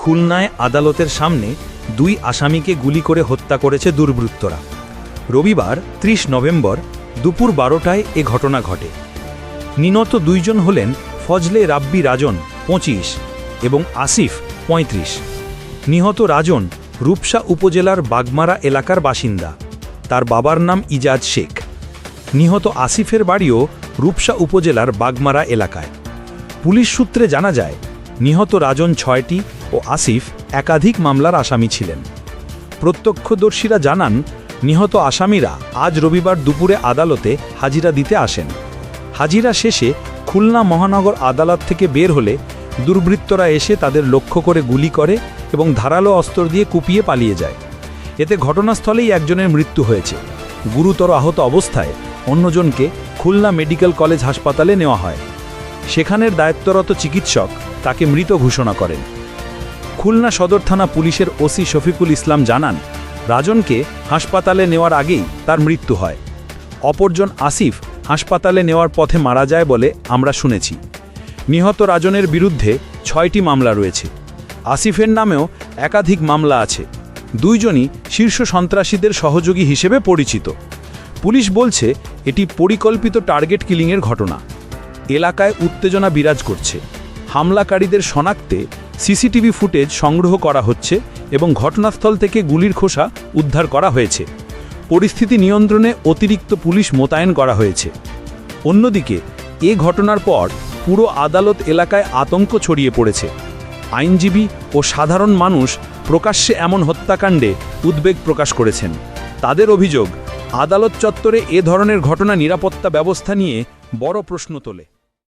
খুলনায় আদালতের সামনে দুই আসামিকে গুলি করে হত্যা করেছে দুর্বৃত্তরা। রবিবার ৩০ নভেম্বর দুপুর বারোটায় এ ঘটনা ঘটে। নিহত দুইজন হলেন ফজলে রাব্বি রাজন পঁচিশ এবং আসিফ ৩৫ নিহত রাজন রূপসা উপজেলার বাগমারা এলাকার বাসিন্দা। তার বাবার নাম ইজাজ শেখ। নিহত আসিফের বাড়িও রূপসা উপজেলার বাগমারা এলাকায়। পুলিশ সূত্রে জানা যায় নিহত রাজন ছয়টি ও আসিফ একাধিক মামলার আসামি ছিলেন। প্রত্যক্ষদর্শীরা জানান, নিহত আসামিরা আজ রবিবার দুপুরে আদালতে হাজিরা দিতে আসেন। হাজিরা শেষে খুলনা মহানগর আদালত থেকে বের হলে দুর্বৃত্তরা এসে তাদের লক্ষ্য করে গুলি করে এবং ধারালো অস্ত্র দিয়ে কুপিয়ে পালিয়ে যায়। এতে ঘটনাস্থলেই একজনের মৃত্যু হয়েছে। গুরুতর আহত অবস্থায় অন্যজনকে খুলনা মেডিকেল কলেজ হাসপাতালে নেওয়া হয়। সেখানের দায়িত্বরত চিকিৎসক তাকে মৃত ঘোষণা করেন। খুলনা সদর থানা পুলিশের ওসি শফিকুল ইসলাম জানান, রাজনকে হাসপাতালে নেওয়ার আগেই তার মৃত্যু হয়। অপরজন আসিফ হাসপাতালে নেওয়ার পথে মারা যায় বলে আমরা শুনেছি। নিহত রাজনের বিরুদ্ধে ছয়টি মামলা রয়েছে। আসিফের নামেও একাধিক মামলা আছে। দুইজনই শীর্ষ সন্ত্রাসীদের সহযোগী হিসেবে পরিচিত। পুলিশ বলছে, এটি পরিকল্পিত টার্গেট কিলিংয়ের ঘটনা। এলাকায় উত্তেজনা বিরাজ করছে। হামলাকারীদের শনাক্তে সিসিটিভি ফুটেজ সংগ্রহ করা হচ্ছে এবং ঘটনাস্থল থেকে গুলির খোসা উদ্ধার করা হয়েছে। পরিস্থিতি নিয়ন্ত্রণে অতিরিক্ত পুলিশ মোতায়েন করা হয়েছে। অন্যদিকে, এ ঘটনার পর পুরো আদালত এলাকায় আতঙ্ক ছড়িয়ে পড়েছে। আইনজীবী ও সাধারণ মানুষ প্রকাশ্যে এমন হত্যাকাণ্ডে উদ্বেগ প্রকাশ করেছেন। তাদের অভিযোগ আদালত চত্বরে এ ধরনের ঘটনা নিরাপত্তা ব্যবস্থা নিয়ে বড় প্রশ্ন তোলে।